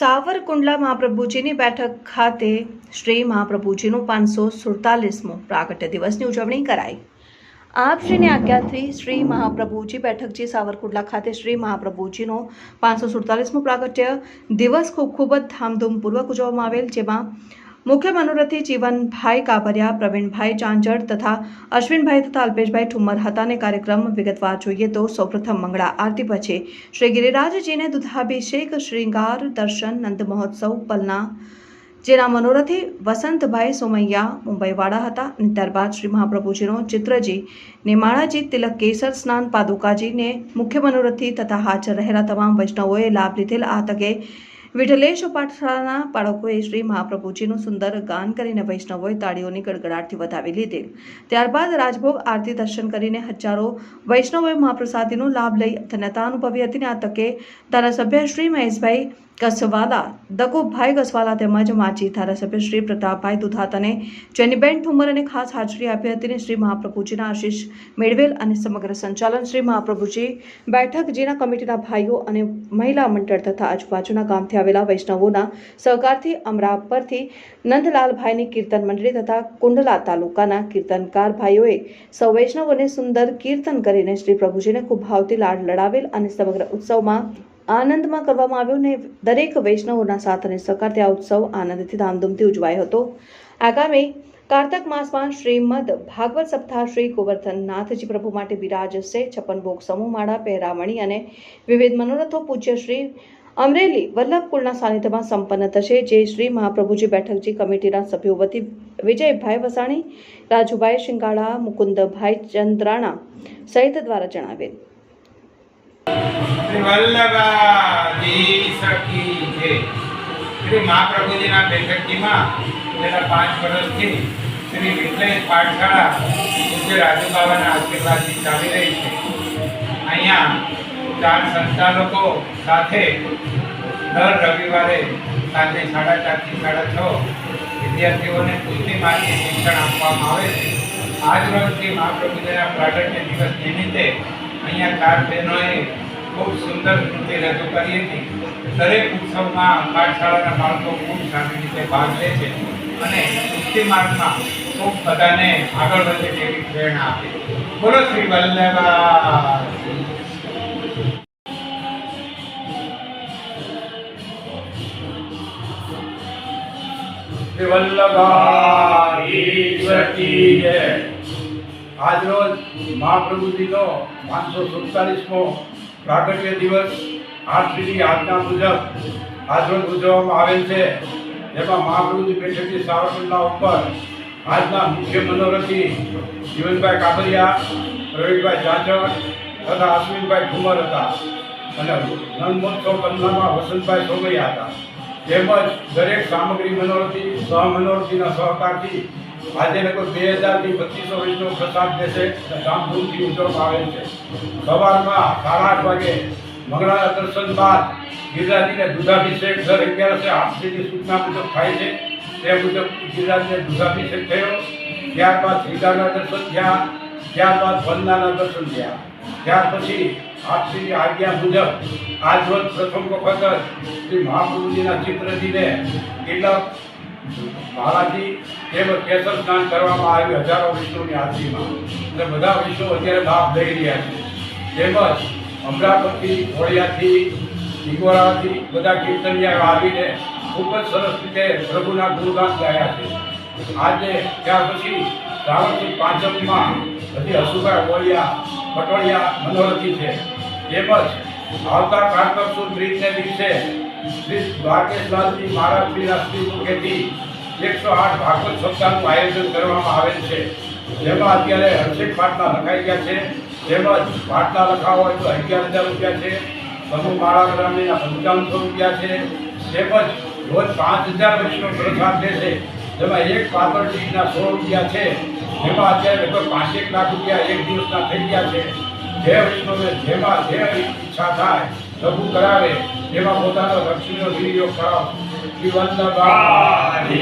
સાવરકુંડલા મહાપ્રભુજીની બેઠક ખાતે શ્રી મહાપ્રભુજીનું પાંચસો સુડતાલીસમો પ્રાગટ્ય દિવસની ઉજવણી કરાઈ. આપશ્રીની આજ્ઞાથી શ્રી મહાપ્રભુજી બેઠકજી સાવરકુંડલા ખાતે શ્રી મહાપ્રભુજીનો પાંચસો સુડતાલીસમો પ્રાગટ્ય દિવસ ખૂબ ખૂબ જ ધામધૂમપૂર્વક ઉજવવામાં આવેલ, જેમાં મુખ્ય મનોરથી જીવનભાઈ કાપરિયા પ્રવીણભાઈ ચાંચડ તથા અશ્વિનભાઈ તથા અલ્પેશભાઈ ઠુમ્મર હતા અને કાર્યક્રમ વિગતવાર જોઈએ તો સૌપ્રથમ મંગળા આરતી પછી શ્રી ગિરિરાજજીને દુધાભિષેક, શ્રૃંગાર, દર્શન, નંદ મહોત્સવ, પલના, જેના મનોરથી વસંતભાઈ સોમૈયા, મુંબઈવાળા હતા અને ત્યારબાદ શ્રી મહાપ્રભુજીનો ચિત્રજી, નેમાળાજી, તિલક કેસર, સ્નાન પાદુકાજીને મુખ્ય મનોરથી તથા હાજર રહેલા તમામ વૈષ્ણવોએ લાભ લીધેલ આ તકે વિઠલેશ પાઠશાળાના બાળકોએ શ્રી મહાપ્રભુજીનું સુંદર ગાન કરીને વૈષ્ણવોએ તાળીઓની ગડગડાટથી વધાવી લીધી. ત્યારબાદ રાજભોગ આરતી દર્શન કરીને હજારો વૈષ્ણવોએ મહાપ્રસાદીનો લાભ લઈ ધન્યતા અનુભવી હતી અને આ તકે ધારાસભ્ય શ્રી મહેશભાઈ કસવાલા દકુભાઈ કસવાલા તેમજ માજી ધારાસભ્ય શ્રી પ્રતાપભાઈ દુધાત અને જેનીબેન ઠુમર અને ખાસ હાજરી આપી હતી અને શ્રી મહાપ્રભુજીના આશીષ મેળવેલ અને સમગ્ર સંચાલન શ્રી મહાપ્રભુજી બેઠક જેના કમિટીના ભાઈઓ અને મહિલા મંડળ તથા આજુબાજુના ગામથી આવેલા વૈષ્ણવોના સહકારથી અમરાપરથી નંદલાલભાઈની કીર્તન મંડળી તથા કુંડલા તાલુકાના કીર્તનકાર ભાઈઓએ સૌ વૈષ્ણવોને સુંદર કીર્તન કરીને શ્રી પ્રભુજીને ખૂબ ભાવથી લાડ લડાવેલ અને સમગ્ર ઉત્સવમાં આનંદમાં કરવામાં આવ્યો ને દરેક વૈષ્ણવોના સાથ અને સહકારથી આ ઉત્સવ આનંદથી ધામધૂમથી ઉજવાયો હતો. આગામી કાર્તક માસમાં શ્રીમદ ભાગવત સપ્તાહ શ્રી ગોવર્ધનનાથજી પ્રભુ માટે બિરાજશે છપ્પન ભોગ સમૂહમાળા, પહેરામણી અને વિવિધ મનોરથો પૂજ્ય શ્રી અમરેલી વલ્લભકુળના સાનિધ્યમાં સંપન્ન થશે, જે શ્રી મહાપ્રભુજી બેઠકજી કમિટીના સભ્યો વતી વિજયભાઈ વસાણી, રાજુભાઈ શિંગાળા, મુકુંદભાઈ ચંદ્રાણા સહિત દ્વારા જણાવેલ. શ્રી વલ્લભાજી સખી છે. શ્રી મહાપ્રભુજીના બેઠકજીમાં છેલ્લા પાંચ વર્ષથી શ્રી વિઠ્લેશ પાઠશાળા પૂજ્ય રાજુબાબાના આશીર્વાદથી ચાલી રહી છે. અહીંયા ચાર સંચાલકો સાથે દર રવિવારે સાંજે સાડા ચારથી સાડા છ વિદ્યાર્થીઓને કુસ્તી માર્ગે શિક્ષણ આપવામાં આવે છે. આજ રોજથી મહાપ્રભુજીના પ્રાગટ્ય દિવસ નિમિત્તે અહીંયા ચાર બહેનોએ ખૂબ સુંદર રીતે રજૂ કરી હતી. દરેક ઉત્સવમાં પાઠશાળાના બાળકો ખૂબ સારી રીતે ભાગ લે છે અને કુસ્તી માર્ગમાં ખૂબ બધાને આગળ વધે તેવી પ્રેરણા આપે. બોલો શ્રી વલ્લભા. વલ્લભાઈ આજરોજ મહાપ્રભુજીનો પાંચસો સુડતાલીસમો પ્રાગટ્ય દિવસ આરતીની આજ્ઞા મુજબ આજરોજ ઉજવવામાં આવેલ છે. જેમાં મહાપ્રભુજી બેઠકની સાવરકુંડલા ઉપર આજના મુખ્ય મનોરથી જીવનભાઈ કાબરિયા પ્રવીણભાઈ ચાંચડ તથા અશ્વિનભાઈ ઠુમર હતા અને નંદમહોત્સવ પંદરમાં વસંતભાઈ સોમૈયા હતા. તેમજ દરેક સામગ્રી મનોરથી સહમનોરથીના સહકારથી આજે લગભગ બે હજારથી પચીસો વૈષ્ણવ પ્રસાદ દેશે ધામધૂમથી ઉજવવામાં આવે છે. સવારમાં સાડા આઠ વાગે મંગળાના દર્શન બાદ ગિરિરાજજીને દુધાભિષેક, દર અગિયારસે આપશ્રીની સૂચના મુજબ થાય છે. તે મુજબ ગિરિરાજને દુધાભિષેક થયો. ત્યારબાદ શ્રીદાના દર્શન થયા. ત્યારબાદ વંદનાના દર્શન થયા. ત્યાર પછી આપશ્રીની આજ્ઞા મુજબ આજ રોજ પ્રથમ વખત શ્રી મહાપ્રભુજીના ચિત્રજીને કેટલાક મહારાજી તેમજ કેસર સ્નાન કરવામાં આવ્યું હજારો વિષ્ણુની હાજરીમાં અને બધા વિષ્ણુ અત્યારે લાભ લઈ રહ્યા છે. તેમજ અમરાપતિ, ખોડિયાથી ઇગોરાથી બધા કીર્તનિયા આવીને ખૂબ જ સરસ રીતે પ્રભુના ગુણગાન ગાયા છે. આજે, ત્યાર પછી શ્રાવણથી પાંચમમાં હજી હસુભાઈ બોલિયા, પટોળિયા મનોરથી છે. તેમજ આવતા કાર્તક સુદ દિવસે શ્રી દ્વારકેશલાલજી શ્રી મુખેથી એકસો આઠ ભાગવત સપ્તાહનું આયોજન કરવામાં આવેલ છે. જેમાં અત્યારે હર્ષિત પાટલા લખાઈ ગયા છે. તેમજ પાટલા લખાવો હોય તો અગિયાર હજાર રૂપિયા છે. સમૂહ માળા ગ્રામીના પંચાવનસો રૂપિયા છે. તેમજ રોજ પાંચ હજાર વૈષ્ણવ પ્રસાદ છે. જેમાં એક પાતળ ડીશના સો રૂપિયા છે. જેમાં અત્યારે લગભગ પાંચેક લાખ રૂપિયા એક દિવસના થઈ ગયા છે. જે વૈષ્ણવને જેમાં જે ઈચ્છા થાય. લઘુ કરાવે તેમાં પોતાનો લક્ષ્મીનો વિનિયોગ કરાવો શ્રી વલ્લભાઈ